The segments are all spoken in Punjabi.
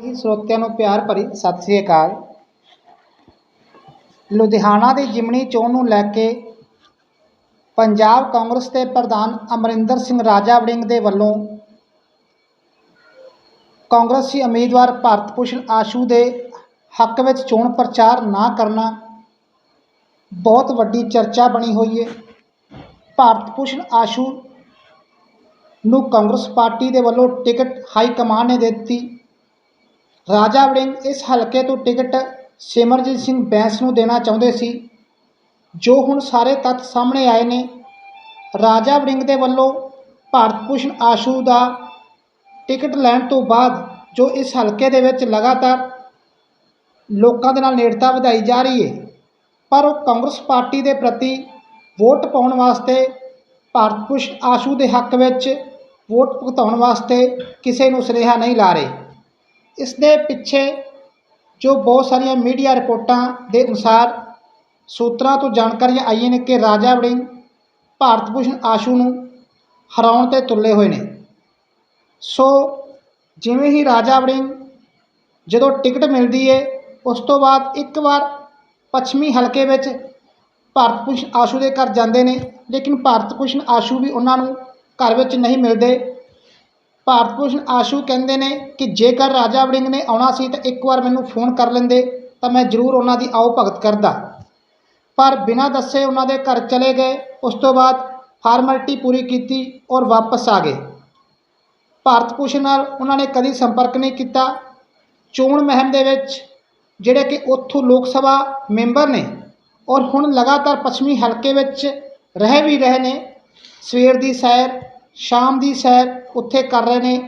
ਹੀ ਸਰੋਤਿਆਂ ਨੂੰ ਪਿਆਰ ਭਰੀ ਸਤਿ ਸ੍ਰੀ ਅਕਾਲ। ਲੁਧਿਆਣਾ ਦੀ ਜਿਮਣੀ ਚੋਣ ਨੂੰ ਲੈ ਕੇ ਪੰਜਾਬ ਕਾਂਗਰਸ ਦੇ ਪ੍ਰਧਾਨ ਅਮਰਿੰਦਰ ਸਿੰਘ ਰਾਜਾ ਵੜਿੰਗ ਦੇ ਵੱਲੋਂ ਕਾਂਗਰਸੀ ਉਮੀਦਵਾਰ ਭਾਰਤ ਭੂਸ਼ਣ ਆਸ਼ੂ ਦੇ ਹੱਕ ਵਿੱਚ ਚੋਣ ਪ੍ਰਚਾਰ ਨਾ ਕਰਨਾ ਬਹੁਤ ਵੱਡੀ ਚਰਚਾ ਬਣੀ ਹੋਈ ਹੈ ਭਾਰਤ ਭੂਸ਼ਣ ਆਸ਼ੂ ਨੂੰ ਕਾਂਗਰਸ ਪਾਰਟੀ ਦੇ ਵੱਲੋਂ ਟਿਕਟ ਹਾਈ ਕਮਾਨ ਨੇ ਦੇ ਦਿੱਤੀ। ਰਾਜਾ ਵੜਿੰਗ ਇਸ ਹਲਕੇ ਤੋਂ ਟਿਕਟ ਸਿਮਰਜੀਤ ਸਿੰਘ ਬੈਂਸ ਨੂੰ ਦੇਣਾ ਚਾਹੁੰਦੇ ਸੀ, ਜੋ ਹੁਣ ਸਾਰੇ ਤੱਥ ਸਾਹਮਣੇ ਆਏ ਨੇ। ਰਾਜਾ ਵੜਿੰਗ ਦੇ ਵੱਲੋਂ ਭਾਰਤ ਭੂਸ਼ਣ ਆਸ਼ੂ ਦਾ ਟਿਕਟ ਲੈਣ ਤੋਂ ਬਾਅਦ ਜੋ ਇਸ ਹਲਕੇ ਦੇ ਵਿੱਚ ਲਗਾਤਾਰ ਲੋਕਾਂ ਦੇ ਨਾਲ ਨੇੜਤਾ ਵਧਾਈ ਜਾ ਰਹੀ ਹੈ, ਪਰ ਉਹ ਕਾਂਗਰਸ ਪਾਰਟੀ ਦੇ ਪ੍ਰਤੀ ਵੋਟ ਪਾਉਣ ਵਾਸਤੇ ਭਾਰਤ ਭੂਸ਼ਣ ਆਸ਼ੂ ਦੇ ਹੱਕ ਵਿੱਚ ਵੋਟ ਭੁਗਤਾਉਣ ਵਾਸਤੇ ਕਿਸੇ ਨੂੰ ਸੁਨੇਹਾ ਨਹੀਂ ਲਾ ਰਹੇ। ਇਸ ਦੇ ਪਿੱਛੇ ਜੋ ਬਹੁਤ ਸਾਰੀਆਂ ਮੀਡੀਆ ਰਿਪੋਰਟਾਂ ਦੇ ਅਨੁਸਾਰ ਸੂਤਰਾਂ ਤੋਂ ਜਾਣਕਾਰੀਆਂ ਆਈਆਂ ਨੇ ਕਿ ਰਾਜਾ ਵੜਿੰਗ ਭਾਰਤ ਭੂਸ਼ਣ ਆਸ਼ੂ ਨੂੰ ਹਰਾਉਣ ਤੇ ਤੁਲੇ ਹੋਏ ਨੇ। ਸੋ ਜਿਵੇਂ ਹੀ ਰਾਜਾ ਵੜਿੰਗ ਜਦੋਂ ਟਿਕਟ ਮਿਲਦੀ ਹੈ ਉਸ ਤੋਂ ਬਾਅਦ ਇੱਕ ਵਾਰ ਪੱਛਮੀ ਹਲਕੇ ਵਿੱਚ ਭਾਰਤ ਭੂਸ਼ਣ ਆਸ਼ੂ ਦੇ ਘਰ ਜਾਂਦੇ ਨੇ, ਲੇਕਿਨ ਭਾਰਤ ਭੂਸ਼ਣ ਆਸ਼ੂ ਵੀ ਉਹਨਾਂ ਨੂੰ ਘਰ ਵਿੱਚ ਨਹੀਂ ਮਿਲਦੇ। ਭਾਰਤ ਭੂਸ਼ਣ ਆਸ਼ੂ ਕਹਿੰਦੇ ਨੇ ਕਿ ਜੇਕਰ ਰਾਜਾ ਵੜਿੰਗ ਨੇ ਆਉਣਾ ਸੀ ਤਾਂ ਇੱਕ ਵਾਰ ਮੈਨੂੰ ਫੋਨ ਕਰ ਲੈਂਦੇ, ਤਾਂ ਮੈਂ ਜ਼ਰੂਰ ਉਹਨਾਂ ਦੀ ਆਓ ਭਗਤ ਕਰਦਾ। ਪਰ ਬਿਨਾਂ ਦੱਸੇ ਉਹਨਾਂ ਦੇ ਘਰ ਚਲੇ ਗਏ, ਉਸ ਤੋਂ ਬਾਅਦ ਫਾਰਮੈਲਿਟੀ ਪੂਰੀ ਕੀਤੀ ਔਰ ਵਾਪਸ ਆ ਗਏ। ਭਾਰਤ ਭੂਸ਼ਣ ਨਾਲ ਉਹਨਾਂ ਨੇ ਕਦੀ ਸੰਪਰਕ ਨਹੀਂ ਕੀਤਾ। ਚੋਣ ਮਹਿਮ ਦੇ ਵਿੱਚ ਜਿਹੜੇ ਕਿ ਉੱਥੋਂ ਲੋਕ ਸਭਾ ਮੈਂਬਰ ਨੇ ਔਰ ਹੁਣ ਲਗਾਤਾਰ ਪੱਛਮੀ ਹਲਕੇ ਵਿੱਚ ਰਹਿ ਵੀ ਰਹੇ ਨੇ, ਸਵੇਰ ਦੀ ਸੈਰ ਸ਼ਾਮ ਦੀ ਸੈਰ ਉੱਥੇ ਕਰ ਰਹੇ ਨੇ,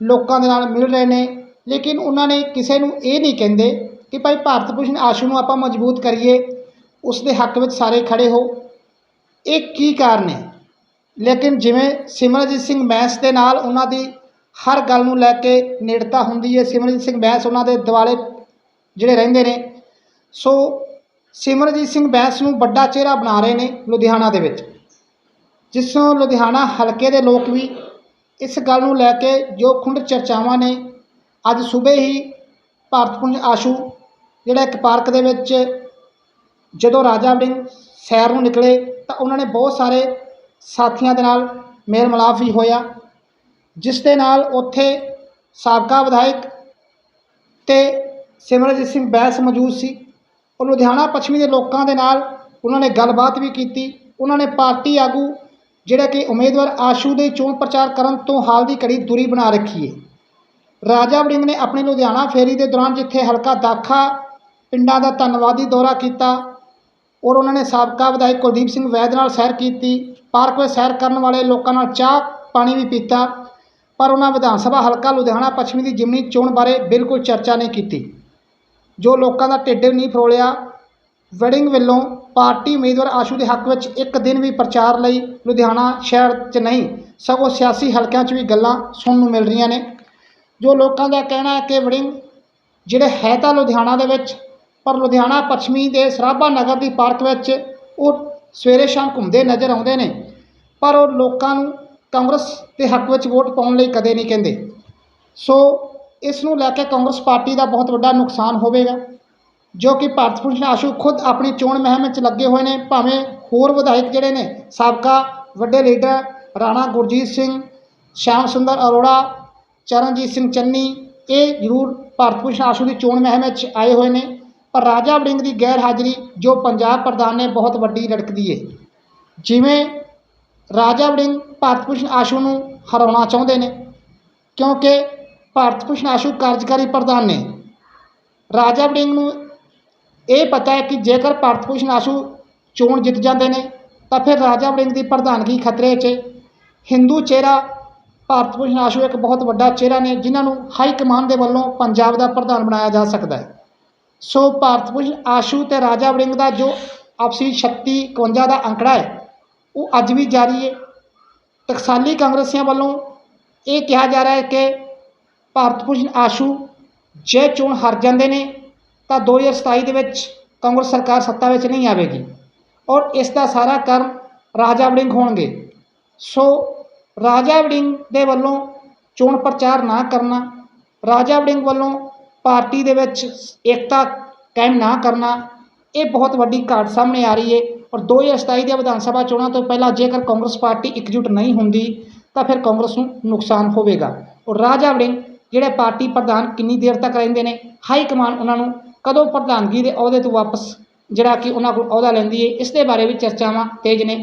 ਲੋਕਾਂ ਦੇ ਨਾਲ ਮਿਲ ਰਹੇ ਨੇ, ਲੇਕਿਨ ਉਹਨਾਂ ਨੇ ਕਿਸੇ ਨੂੰ ਇਹ ਨਹੀਂ ਕਹਿੰਦੇ ਕਿ ਭਾਈ ਭਾਰਤ ਭੂਸ਼ਣ ਆਸ਼ੂ ਨੂੰ ਆਪਾਂ ਮਜ਼ਬੂਤ ਕਰੀਏ ਉਸ ਦੇ ਹੱਕ ਵਿੱਚ ਸਾਰੇ ਖੜੇ ਹੋ। ਇਹ ਕੀ ਕਾਰਨ ਹੈ? ਲੇਕਿਨ ਜਿਵੇਂ ਸਿਮਰਜੀਤ ਸਿੰਘ ਬੈਂਸ ਦੇ ਨਾਲ ਉਹਨਾਂ ਦੀ ਹਰ ਗੱਲ ਨੂੰ ਲੈ ਕੇ ਨੇੜਤਾ ਹੁੰਦੀ ਹੈ ਸਿਮਰਜੀਤ ਸਿੰਘ ਬੈਂਸ ਉਹਨਾਂ ਦੇ ਦਿਵਾਲੇ ਜਿਹੜੇ ਰਹਿੰਦੇ ਨੇ, ਸੋ ਸਿਮਰਜੀਤ ਸਿੰਘ ਬੈਂਸ ਨੂੰ ਵੱਡਾ ਚਿਹਰਾ ਬਣਾ ਰਹੇ ਨੇ ਲੁਧਿਆਣਾ ਦੇ ਵਿੱਚ। ਜਿਸ ਤੋਂ ਲੁਧਿਆਣਾ ਹਲਕੇ ਦੇ ਲੋਕ ਵੀ ਇਸ ਗੱਲ ਨੂੰ ਲੈ ਕੇ ਜੋ ਖੁੰਡ ਚਰਚਾਵਾਂ ਨੇ, ਅੱਜ ਸਵੇਰ ਹੀ ਭਾਰਤ ਪੁੰਜ ਆਸ਼ੂ, ਜਿਹੜਾ ਇੱਕ ਪਾਰਕ ਦੇ ਵਿੱਚ ਜਦੋਂ ਰਾਜਾ ਵੜਿੰਗ ਸੈਰ ਨੂੰ ਨਿਕਲੇ ਤਾਂ ਉਹਨਾਂ ਨੇ ਬਹੁਤ ਸਾਰੇ ਸਾਥੀਆਂ ਦੇ ਨਾਲ ਮੇਲ ਮਿਲਾਪ ਵੀ ਹੋਇਆ, ਜਿਸ ਦੇ ਨਾਲ ਉੱਥੇ ਸਾਬਕਾ ਵਿਧਾਇਕ ਤੇ ਸਿਮਰਜੀਤ ਸਿੰਘ ਬੈਂਸ ਮੌਜੂਦ ਸੀ। ਉਹ ਲੁਧਿਆਣਾ ਪੱਛਮੀ ਦੇ ਲੋਕਾਂ ਦੇ ਨਾਲ ਉਹਨਾਂ ਨੇ ਗੱਲਬਾਤ ਵੀ ਕੀਤੀ। ਉਹਨਾਂ ਨੇ ਪਾਰਟੀ ਆਗੂ ਜਿਹੜਾ ਕਿ ਉਮੀਦਵਾਰ ਆਸ਼ੂ ਦੇ ਚੋਣ ਪ੍ਰਚਾਰ ਕਰਨ ਤੋਂ ਹਾਲ ਦੀ ਘੜੀ ਦੂਰੀ ਬਣਾ ਰੱਖੀ ਹੈ ਰਾਜਾ ਵੜਿੰਗ ਨੇ ਆਪਣੀ ਲੁਧਿਆਣਾ ਫੇਰੀ ਦੇ ਦੌਰਾਨ ਜਿੱਥੇ ਹਲਕਾ ਦਾਖਾ ਪਿੰਡਾਂ ਦਾ ਧੰਨਵਾਦੀ ਦੌਰਾ ਕੀਤਾ, ਔਰ ਉਹਨਾਂ ਨੇ ਸਾਬਕਾ ਵਿਧਾਇਕ ਕੁਲਦੀਪ ਸਿੰਘ ਵੈਦ ਨਾਲ ਸੈਰ ਕੀਤੀ, ਪਾਰਕ ਵਿੱਚ ਸੈਰ ਕਰਨ ਵਾਲੇ ਲੋਕਾਂ ਨਾਲ ਚਾਹ ਪਾਣੀ ਵੀ ਪੀਤਾ, ਪਰ ਉਹਨਾਂ ਵਿਧਾਨ ਸਭਾ ਹਲਕਾ ਲੁਧਿਆਣਾ ਪੱਛਮੀ ਦੀ ਜਿਮਨੀ ਚੋਣ ਬਾਰੇ ਬਿਲਕੁਲ ਚਰਚਾ ਨਹੀਂ ਕੀਤੀ। ਜੋ ਲੋਕਾਂ ਦਾ ਢਿੱਡ ਨਹੀਂ ਫਰੋਲਿਆ, ਵੜਿੰਗ ਵੱਲੋਂ ਪਾਰਟੀ ਉਮੀਦਵਾਰ ਆਸ਼ੂ ਦੇ ਹੱਕ ਵਿੱਚ ਇੱਕ ਦਿਨ ਵੀ ਪ੍ਰਚਾਰ ਲਈ ਲੁਧਿਆਣਾ ਸ਼ਹਿਰ 'ਚ ਨਹੀਂ, ਸਗੋਂ ਸਿਆਸੀ ਹਲਕਿਆਂ 'ਚ ਵੀ ਗੱਲਾਂ ਸੁਣਨ ਨੂੰ ਮਿਲ ਰਹੀਆਂ ਨੇ। ਜੋ ਲੋਕਾਂ ਦਾ ਕਹਿਣਾ ਹੈ ਕਿ ਵੜਿੰਗ ਜਿਹੜੇ ਹੈ ਤਾਂ ਲੁਧਿਆਣਾ ਦੇ ਵਿੱਚ, ਪਰ ਲੁਧਿਆਣਾ ਪੱਛਮੀ ਦੇ ਸਰਾਭਾ ਨਗਰ ਦੀ ਪਾਰਕ ਵਿੱਚ ਉਹ ਸਵੇਰੇ ਸ਼ਾਮ ਘੁੰਮਦੇ ਨਜ਼ਰ ਆਉਂਦੇ ਨੇ, ਪਰ ਉਹ ਲੋਕਾਂ ਨੂੰ ਕਾਂਗਰਸ ਦੇ ਹੱਕ ਵਿੱਚ ਵੋਟ ਪਾਉਣ ਲਈ ਕਦੇ ਨਹੀਂ ਕਹਿੰਦੇ। ਸੋ ਇਸ ਨੂੰ ਲੈ ਕੇ ਕਾਂਗਰਸ ਪਾਰਟੀ ਦਾ ਬਹੁਤ ਵੱਡਾ ਨੁਕਸਾਨ ਹੋਵੇਗਾ। ਜੋ ਕਿ ਭਾਰਤ ਭੂਸ਼ਣ ਆਸ਼ੂ ਖੁਦ ਆਪਣੀ ਚੋਣ ਮੁਹਿੰਮ ਵਿੱਚ ਲੱਗੇ ਹੋਏ ਨੇ, ਭਾਵੇਂ ਹੋਰ ਵਿਧਾਇਕ ਜਿਹੜੇ ਨੇ, ਸਾਬਕਾ ਵੱਡੇ ਲੀਡਰ ਰਾਣਾ ਗੁਰਜੀਤ ਸਿੰਘ ਸ਼ਿਆਮ ਸੁੰਦਰ ਅਰੋੜਾ, ਚਰਨਜੀਤ ਸਿੰਘ ਚੰਨੀ, ਇਹ ਜ਼ਰੂਰ ਭਾਰਤ ਭੂਸ਼ਣ ਆਸ਼ੂ ਦੀ ਚੋਣ ਮੁਹਿੰਮ ਵਿੱਚ ਆਏ ਹੋਏ ਨੇ। ਪਰ ਰਾਜਾ ਵੜਿੰਗ ਦੀ ਗੈਰ ਹਾਜ਼ਰੀ ਜੋ ਪੰਜਾਬ ਪ੍ਰਧਾਨ ਨੇ ਬਹੁਤ ਵੱਡੀ ਲੜਕਦੀ ਹੈ ਜਿਵੇਂ ਰਾਜਾ ਵੜਿੰਗ ਭਾਰਤ ਭੂਸ਼ਣ ਆਸ਼ੂ ਨੂੰ ਹਰਾਉਣਾ ਚਾਹੁੰਦੇ ਨੇ, ਕਿਉਂਕਿ ਭਾਰਤ ਭੂਸ਼ਣ ਆਸ਼ੂ ਕਾਰਜਕਾਰੀ ਪ੍ਰਧਾਨ ਨੇ। ਰਾਜਾ ਵੜਿੰਗ ਨੂੰ ਇਹ ਪਤਾ ਹੈ ਕਿ ਜੇਕਰ ਭਾਰਤ ਭੂਸ਼ਣ ਆਸ਼ੂ ਚੋਣ ਜਿੱਤ ਜਾਂਦੇ ਨੇ, ਤਾਂ ਫਿਰ ਰਾਜਾ ਵੜਿੰਗ ਦੀ ਪ੍ਰਧਾਨਗੀ ਖਤਰੇ 'ਚ ਹਿੰਦੂ ਚਿਹਰਾ ਭਾਰਤ ਭੂਸ਼ਣ ਆਸ਼ੂ ਇੱਕ ਬਹੁਤ ਵੱਡਾ ਚਿਹਰਾ ਨੇ, ਜਿਨ੍ਹਾਂ ਨੂੰ ਹਾਈ ਕਮਾਨ ਦੇ ਵੱਲੋਂ ਪੰਜਾਬ ਦਾ ਪ੍ਰਧਾਨ ਬਣਾਇਆ ਜਾ ਸਕਦਾ ਹੈ। ਸੋ ਭਾਰਤ ਭੂਸ਼ਣ ਆਸ਼ੂ ਤੇ ਰਾਜਾ ਵੜਿੰਗ ਦਾ ਜੋ ਆਪਸੀ 36 51 ਦਾ ਅੰਕੜਾ ਹੈ, ਉਹ ਅੱਜ ਵੀ ਜਾਰੀ ਹੈ। ਟਕਸਾਲੀ ਕਾਂਗਰਸੀਆਂ ਵੱਲੋਂ ਇਹ ਕਿਹਾ ਜਾ ਰਿਹਾ ਹੈ ਕਿ ਭਾਰਤ ਭੂਸ਼ਣ ਆਸ਼ੂ ਜੇ ਚੋਣ ਹਾਰ ਜਾਂਦੇ ਨੇ ਤਾਂ 2027 ਦੇ ਵਿੱਚ ਕਾਂਗਰਸ ਸਰਕਾਰ ਸੱਤਾ ਵਿੱਚ ਨਹੀਂ ਆਵੇਗੀ ਔਰ ਇਸ ਦਾ ਸਾਰਾ ਕਰਮ ਰਾਜਾ ਵੜਿੰਗ ਹੋਣਗੇ। ਸੋ ਰਾਜਾ ਵੜਿੰਗ ਦੇ ਵੱਲੋਂ ਚੋਣ ਪ੍ਰਚਾਰ ਨਾ ਕਰਨਾ, ਰਾਜਾ ਵੜਿੰਗ ਵੱਲੋਂ ਪਾਰਟੀ ਦੇ ਵਿੱਚ ਏਕਤਾ ਕਾਇਮ ਨਾ ਕਰਨਾ, ਇਹ ਬਹੁਤ ਵੱਡੀ ਘਾਟ ਸਾਹਮਣੇ ਆ ਰਹੀ ਹੈ ਔਰ 2027 ਦੀਆਂ ਵਿਧਾਨ ਸਭਾ ਚੋਣਾਂ ਤੋਂ ਪਹਿਲਾਂ ਜੇਕਰ ਕਾਂਗਰਸ ਪਾਰਟੀ ਇਕਜੁੱਟ ਨਹੀਂ ਹੁੰਦੀ, ਤਾਂ ਫਿਰ ਕਾਂਗਰਸ ਨੂੰ ਨੁਕਸਾਨ ਹੋਵੇਗਾ। ਔਰ ਰਾਜਾ ਵੜਿੰਗ, ਜਿਹੜੇ ਪਾਰਟੀ ਪ੍ਰਧਾਨ ਕਿੰਨੀ ਦੇਰ ਤੱਕ ਰਹਿੰਦੇ ਨੇ, ਹਾਈ ਕਮਾਨ ਉਹਨਾਂ ਨੂੰ ਕਦੋਂ ਪ੍ਰਧਾਨਗੀ ਦੇ ਅਹੁਦੇ ਤੋਂ ਵਾਪਸ, ਜਿਹੜਾ ਕਿ ਉਹਨਾਂ ਕੋਲ ਅਹੁਦਾ ਲੈਂਦੀ ਹੈ ਇਸ ਦੇ ਬਾਰੇ ਵੀ ਚਰਚਾਵਾਂ ਤੇਜ਼ ਨੇ।